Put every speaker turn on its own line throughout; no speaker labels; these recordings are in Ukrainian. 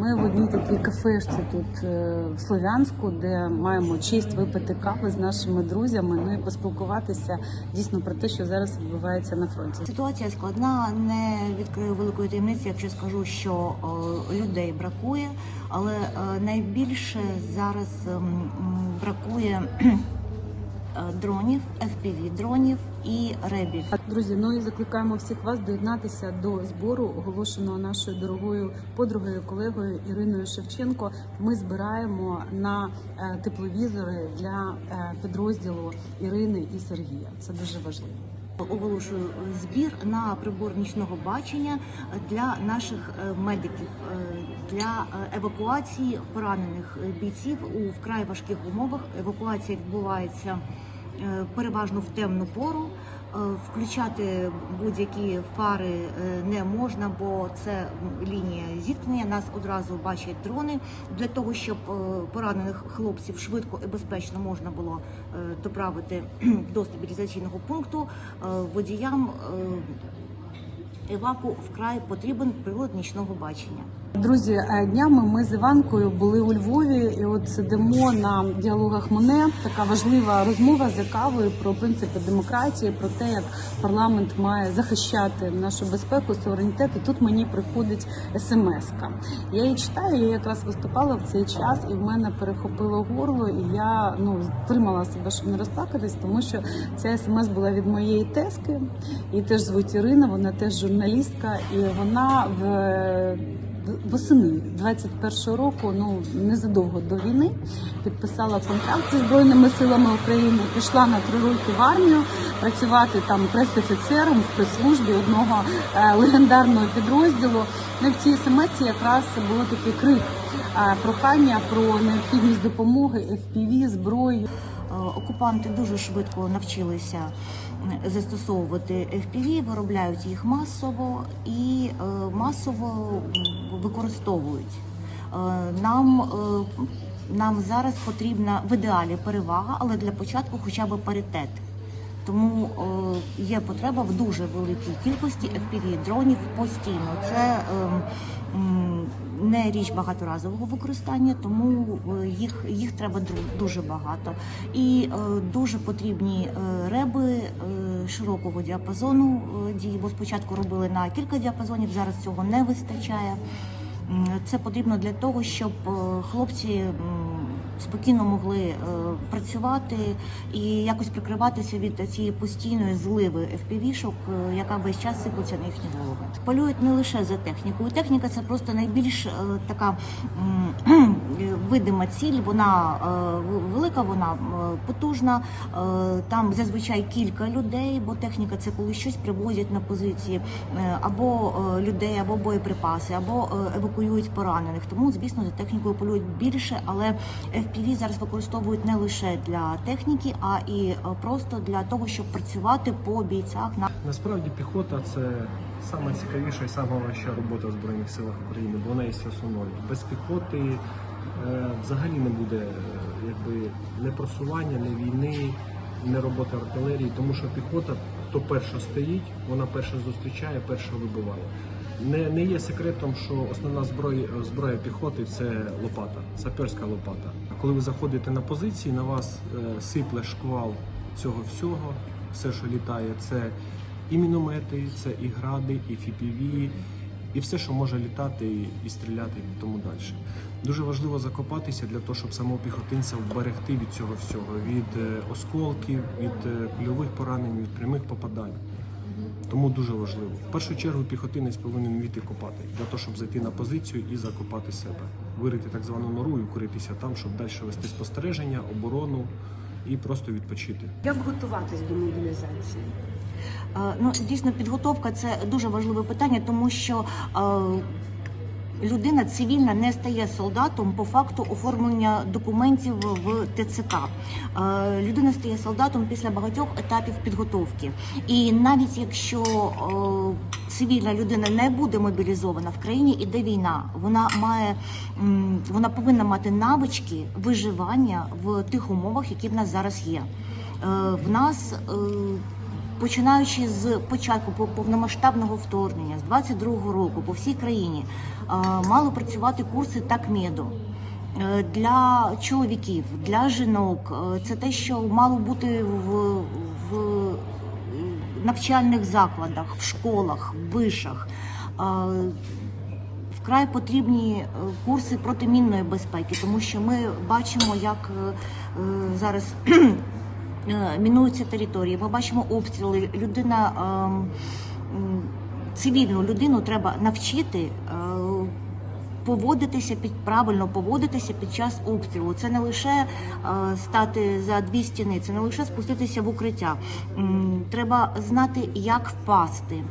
Ми в одній такій кафешці тут е, в Слов'янську, де маємо честь випити кави з нашими друзями. Ну і поспілкуватися дійсно про те, що зараз відбувається на фронті.
Ситуація складна. Не відкрию великої таємниці, якщо скажу, що е, людей бракує, але е, найбільше зараз ем, бракує дронів, fpv дронів і ребів.
Друзі, ну і закликаємо всіх вас доєднатися до збору, оголошеного нашою дорогою подругою, колегою Іриною Шевченко. Ми збираємо на е, тепловізори для е, підрозділу Ірини і Сергія. Це дуже важливо.
Оголошую збір на прибор нічного бачення для наших е, медиків для евакуації поранених бійців у вкрай важких умовах. Евакуація відбувається переважно в темну пору. Е, Включати будь-які фари е, не можна, бо це лінія зіткнення. Нас одразу бачать дрони для того, щоб е, поранених хлопців швидко і безпечно можна було е, доправити до стабілізаційного пункту. Е, Водіям еваку вкрай потрібен прилад нічного бачення.
Друзі, е, днями ми з Іванкою були у Львові, і от сидимо на діалогах Моне. Така важлива розмова за кавою про принципи демократії, про те, як парламент має захищати нашу безпеку, суверенітет. І тут мені приходить смс-ка. Я її читаю. Я якраз виступала в цей час, і в мене перехопило горло. І я ну тримала себе, щоб не розплакатись, тому що ця смс була від моєї тески. Її теж звуть Ірина. Вона теж журналістка, і вона в восени 21-го року, ну незадовго до війни, підписала контракт зі збройними силами України. Пішла на три роки в армію працювати там прес-офіцером в прес-службі одного е, легендарного підрозділу. Ну в цій смс якраз було такий крик е, прохання про необхідність допомоги FPV, зброї.
Е, Окупанти дуже швидко навчилися застосовувати FPV, виробляють їх масово і е, масово використовують. Е, Нам, е, нам зараз потрібна в ідеалі перевага, але для початку хоча б паритет. Тому є потреба в дуже великій кількості FPV дронів постійно. Це ем, не річ багаторазового використання, тому е, їх, їх треба дуже багато. І е, дуже потрібні е, реби широкого діапазону дії, бо спочатку робили на кілька діапазонів, зараз цього не вистачає. Це потрібно для того, щоб хлопці спокійно могли е, працювати і якось прикриватися від цієї постійної зливи FPV-шок, е, яка весь час сипеться на їхні голови. Полюють не лише за технікою. Техніка це просто найбільш е, така видима ціль. Вона велика, вона потужна. Там зазвичай кілька людей, бо техніка це коли щось привозять на позиції або людей, або боєприпаси, або евакуюють поранених. Тому, звісно, за технікою полюють більше, але FPV зараз використовують не лише для техніки, а і е, просто для того, щоб працювати по бійцях на
Насправді піхота це саме цікавіша і саме важча робота в Збройних силах України, бо вона є основною. Без піхоти е, взагалі не буде е, якби не просування, не війни, не роботи артилерії, тому що піхота, хто перша стоїть, вона перша зустрічає, перша вибиває. Не, не є секретом, що основна зброя, зброя піхоти це лопата, саперська лопата. Коли ви заходите на позиції, на вас е, сипле шквал цього всього, все, що літає, це і міномети, це і гради, і FPV, і все, що може літати і, і стріляти, і тому далі. Дуже важливо закопатися для того, щоб самого піхотинця вберегти від цього всього, від е, осколків, від е, кульових поранень, від прямих попадань. Тому дуже важливо. В першу чергу піхотинець повинен вміти копати для того, щоб зайти на позицію і закопати себе, вирити так звану нору і укритися там, щоб далі вести спостереження, оборону і просто відпочити.
Як готуватись до мобілізації?
Е, Ну, дійсно, підготовка це дуже важливе питання, тому що е, людина цивільна не стає солдатом по факту оформлення документів в ТЦК. Е, Людина стає солдатом після багатьох етапів підготовки. І навіть якщо е, цивільна людина не буде мобілізована в країні, іде війна. Вона має вона повинна мати навички виживання в тих умовах, які в нас зараз є. Е, В нас починаючи з початку повномасштабного вторгнення, з 22-го року по всій країні мали працювати курси такмеду. Е, Для чоловіків, для жінок Е, це те, що мало бути в, в е, навчальних закладах, в школах, в вишах. Вкрай потрібні курси протимінної безпеки, тому що ми бачимо, як зараз мінуються території. Ми бачимо обстріли. Людина ем, цивільну людину треба навчити. Поводитися під правильно поводитися під час обстрілу. Це не лише е, стати за дві стіни, це не лише спуститися в укриття. Треба знати, як впасти,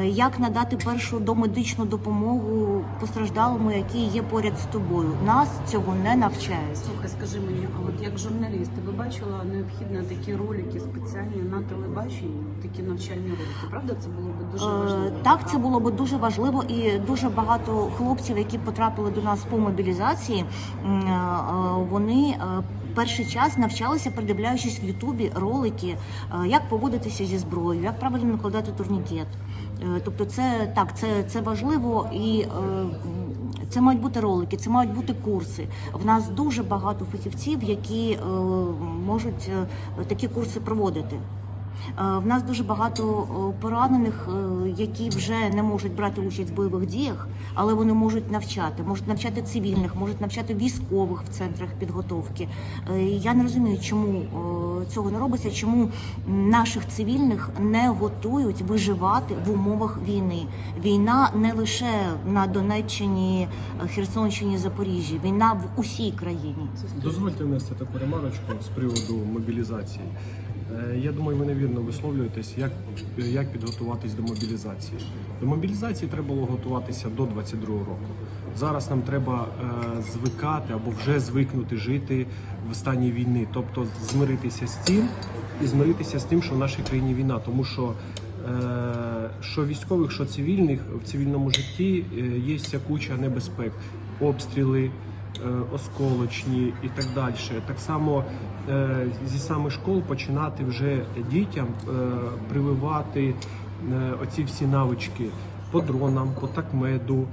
е, як надати першу домедичну допомогу постраждалому, який є поряд з тобою. Нас цього не навчають.
Слухай, скажи мені, а от як журналіст, ти би бачила необхідно такі ролики спеціальні на телебаченні, такі навчальні ролики? Правда, це було б дуже
Е,
важливо?
Так, це було б дуже важливо, і дуже багато хлопців, які потрапили до нас по мобілізації, е, е, вони е, перший час навчалися, придивляючись в Ютубі ролики, як поводитися зі зброєю, як правильно накладати турнікет. Тобто, це так, це, це важливо і. Це мають бути ролики, це мають бути курси. В нас дуже багато фахівців, які е, можуть е, такі курси проводити. Е, В нас дуже багато е, поранених, е, які вже не можуть брати участь в бойових діях, але вони можуть навчати, можуть навчати цивільних, можуть навчати військових в центрах підготовки. Я не розумію, чому цього не робиться, чому наших цивільних не готують виживати в умовах війни. Війна не лише на Донеччині, Херсонщині, Запоріжжі, війна в усій країні.
Дозвольте внести таку ремарочку з приводу мобілізації. Е, Я думаю, ви невірно висловлюєтесь, як, як підготуватись до мобілізації. До мобілізації треба було готуватися до 22 року. Зараз нам треба е, звикати або вже звикнути жити в стані війни, тобто змиритися з цим і змиритися з тим, що в нашій країні війна, тому що. е, Що військових, що цивільних в цивільному житті е, є вся куча небезпек, обстріли, осколочні і так далі. Так само е, зі саме школ починати вже дітям е, прививати е, оці всі навички по дронам, по такмеду, е,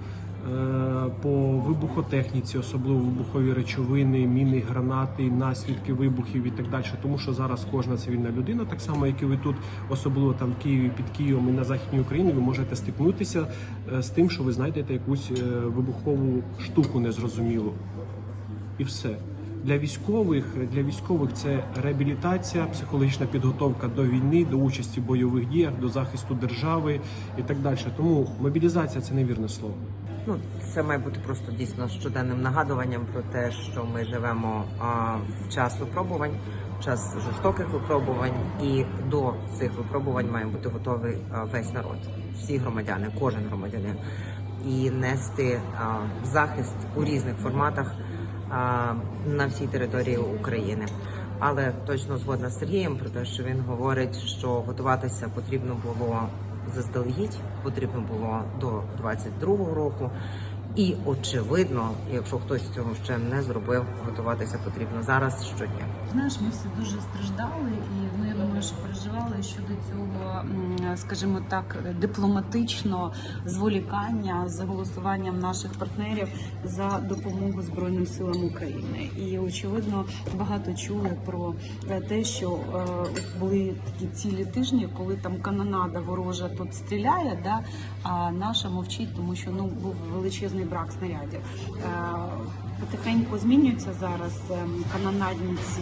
по вибухотехніці, особливо вибухові речовини, міни, гранати, наслідки вибухів і так далі. Тому що зараз кожна цивільна людина, так само як і ви тут, особливо там в Києві, під Києвом і на західній Україні, ви можете стикнутися е, з тим, що ви знайдете якусь е, вибухову штуку незрозумілу. І все. Для військових для військових це реабілітація, психологічна підготовка до війни, до участі в бойових діях, до захисту держави і так далі. Тому мобілізація це невірне слово.
Ну, це має бути просто дійсно щоденним нагадуванням про те, що ми живемо а, в час випробувань, в час жорстоких випробувань, і до цих випробувань має бути готовий а, весь народ, всі громадяни, кожен громадянин, і нести а, захист у різних форматах а, на всій території України. Але точно згодна з Сергієм про те, що він говорить, що готуватися потрібно було заздалегідь, потрібно було до 22-го року. І очевидно, якщо хтось цього ще не зробив, готуватися потрібно зараз щодня.
Знаєш, ми всі дуже страждали, і ну що переживали щодо цього, скажімо так, дипломатично зволікання з голосуванням наших партнерів за допомогу Збройним силам України. І очевидно багато чули про е, те, що е, були такі цілі тижні, коли там канонада ворожа тут стріляє, да, а наша мовчить, тому що ну був величезний брак снарядів. Е, Потихеньку змінюються зараз ем, канонадні ці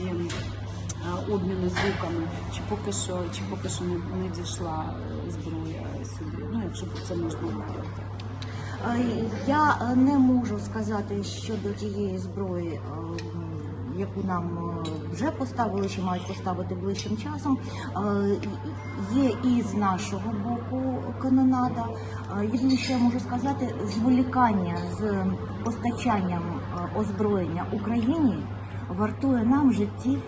е, звуками, чи поки що, чи поки що не, не дійшла е, зброя сюди. Ну, якщо про це можна говорити.
Е, Я не можу сказати щодо тієї зброї, яку нам вже поставили чи мають поставити ближчим часом. Є і з нашого боку канонада. Єдине, що я можу сказати, зволікання з постачанням озброєння Україні вартує нам життів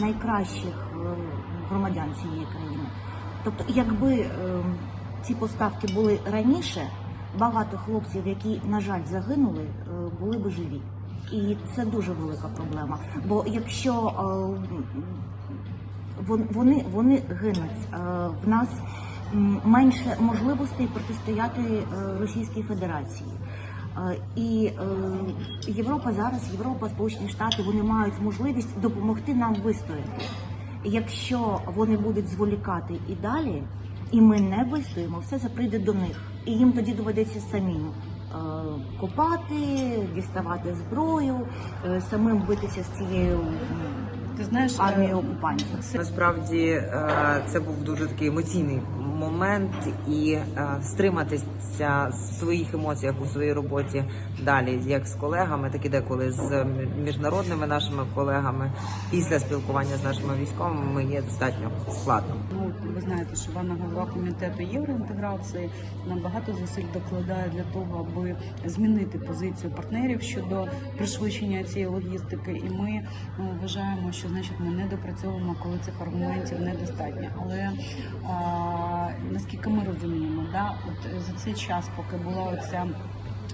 найкращих е, громадян цієї країни. Тобто, якби е, ці поставки були раніше, багато хлопців, які, на жаль, загинули, е, були би живі. І це дуже велика проблема. Бо якщо е, вони, вони гинуть. Е, В нас менше можливостей протистояти е, Російській Федерації. Е, І е, Європа зараз, Європа, Сполучені Штати, вони мають можливість допомогти нам вистояти. Якщо вони будуть зволікати і далі, і ми не вистоїмо, все це прийде до них. І їм тоді доведеться самим е, копати, діставати зброю, самим битися з цією
Ти знаєш,
армією окупантів.
Насправді це був дуже такий емоційний момент, і е, стриматися в своїх емоціях у своїй роботі далі, як з колегами, так і деколи з міжнародними нашими колегами після спілкування з нашими військовими є достатньо складно.
Ну, ви знаєте, що Івана голова комітету євроінтеграції нам багато зусиль докладає для того, аби змінити позицію партнерів щодо пришвидшення цієї логістики. І ми ну, вважаємо, що значить ми не допрацьовуємо, коли цих аргументів недостатньо. Але а, наскільки ми розуміємо, да, от за цей час, поки була оця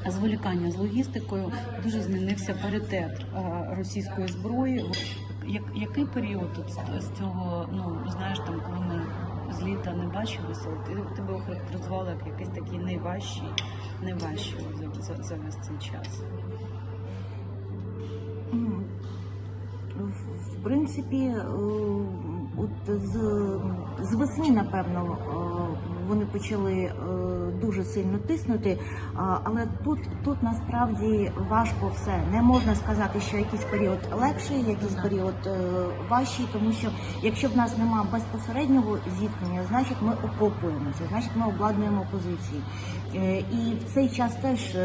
зволікання з логістикою, дуже змінився паритет е, російської зброї. Як, який період от з, цього, ну знаєш, там коли ми з літа не бачилися, от, тебе охарактеризували як якийсь такий найважчий, найважчий за, за, за весь цей час.
В- принципі, е, от з, з весни, напевно, е, вони почали е, дуже сильно тиснути, але тут, тут насправді важко все. Не можна сказати, що якийсь період легший, якийсь період е, важчий, тому що якщо в нас немає безпосереднього зіткнення, значить ми окопуємося, значить ми обладнуємо позиції. Е, І в цей час теж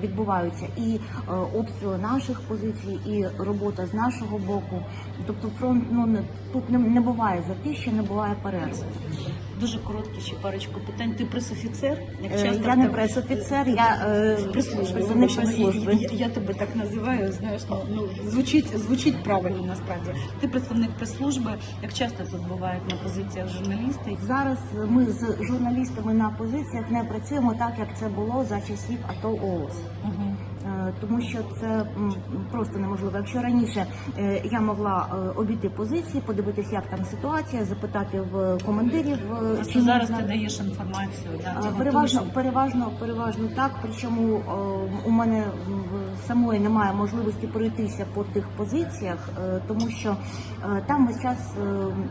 відбуваються і обстріли наших позицій, і робота з нашого боку. Тобто фронт ну тут не, буває затища, не буває перерви.
Дуже короткі ще парочку питань. Ти пресофіцер? Як
Е,
часто
Я
в
не
тебе-
прес-офіцер, я е,
прес-служби.
представник прес-служби.
Я, я тебе так називаю. Знаєш, ну, ну звучить звучить правильно насправді. Ти представник прес-служби. Як часто тут бувають на позиціях журналісти?
Зараз ми з журналістами на позиціях не працюємо так, як це було за часів АТО ООС.
Угу.
Тому що це просто неможливо. Якщо раніше е, я могла е, обійти позиції, подивитися, як там ситуація, запитати в командирів, е,
Просто зараз ти даєш інформацію. Да,
Переважно, переважно, переважно так. Причому у мене самої немає можливості пройтися по тих позиціях, тому що там весь час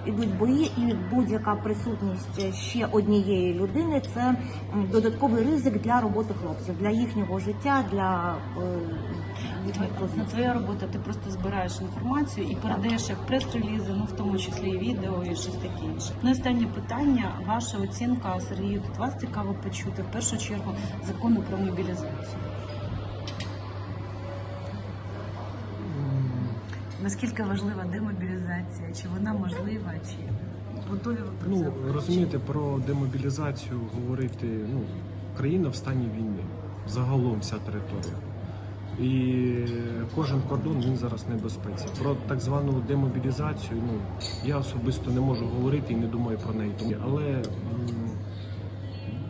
ідуть бої, і будь-яка присутність ще однієї людини це додатковий ризик для роботи хлопців, для їхнього життя, для
твоя робота, ти просто збираєш інформацію і передаєш як прес-релізи, ну в тому числі і відео, і щось таке інше. Ну, і останнє питання. Ваша оцінка Сергію, тут вас цікаво почути в першу чергу закону про мобілізацію. Наскільки важлива демобілізація? Чи вона можлива, чи готові ви про це?
Ну розумієте, про демобілізацію говорити. Ну, країна в стані війни, загалом вся територія. І кожен кордон він зараз небезпеці. Про так звану демобілізацію, ну я особисто не можу говорити і не думаю про неї. Але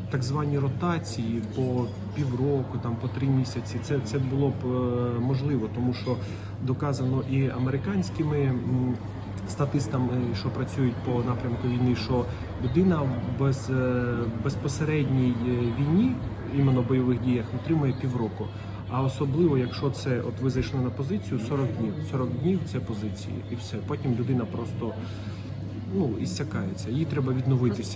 так звані ротації по півроку, там по три місяці, це, це було б е, можливо, тому що доказано і американськими статистами, що працюють по напрямку війни, що людина без, е, безпосередній е, війні, іменно бойових діях, витримує півроку. А особливо, якщо це от ви зайшли на позицію 40 днів. 40 днів це позиції, і все. Потім людина просто ну іссякається. Їй треба відновитися.